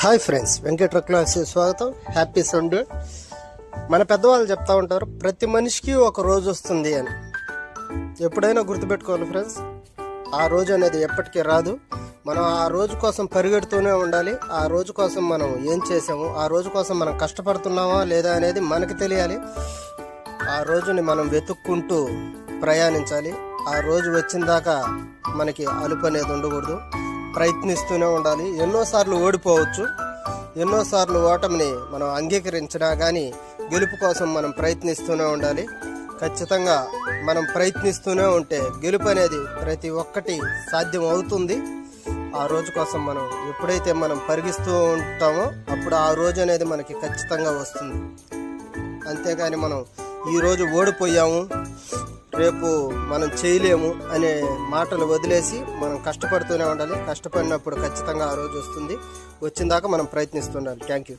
Hi friends Venkata class స్వాగతం. Happy Sunday. మన పెద్దవాళ్ళు చెప్తా ఉంటారు ప్రతి మనిషికి ఒక రోజు వస్తుంది అని. ఎప్పుడైనా గుర్తుపెట్టుకోవాలి ఫ్రెండ్స్ ఆ రోజు అనేది ఎప్పటికీ రాదు. మనం ఆ రోజు కోసం పరిగెడుతూనే ఉండాలి. ఆ రోజు కోసం మనం ఏం చేసాము ఆ రోజు కోసం మనం కష్టపడుతున్నామా లేదా అనేది మనకి తెలియాలి. ఆ రోజుని మనం వెతుక్కుంటూ ప్రయాణించాలి. ఆ రోజు వచ్చిన దాకా మనకి అలుపు అనేది ఉండకూడదు. ప్రయత్నిస్తూనే ఉండాలి. ఎన్నోసార్లు ఓడిపోవచ్చు. ఎన్నోసార్లు ఓటమిని మనం అంగీకరించినా కానీ గెలుపు కోసం మనం ప్రయత్నిస్తూనే ఉండాలి. ఖచ్చితంగా మనం ప్రయత్నిస్తూనే ఉంటే గెలుపు అనేది ప్రతి ఒక్కటి సాధ్యం అవుతుంది. ఆ రోజు కోసం మనం ఎప్పుడైతే మనం పరిగిస్తూ ఉంటామో అప్పుడు ఆ రోజు అనేది మనకి ఖచ్చితంగా వస్తుంది. అంతేగాని మనం ఈరోజు ఓడిపోయాము. రేపు మనం చేయలేము అనే మాటలు వదిలేసి మనం కష్టపడుతూనే ఉండాలి. కష్టపడినప్పుడు ఖచ్చితంగా ఆ రోజు వస్తుంది. వచ్చిందాక మనం ప్రయత్నిస్తుండాలి. Thank you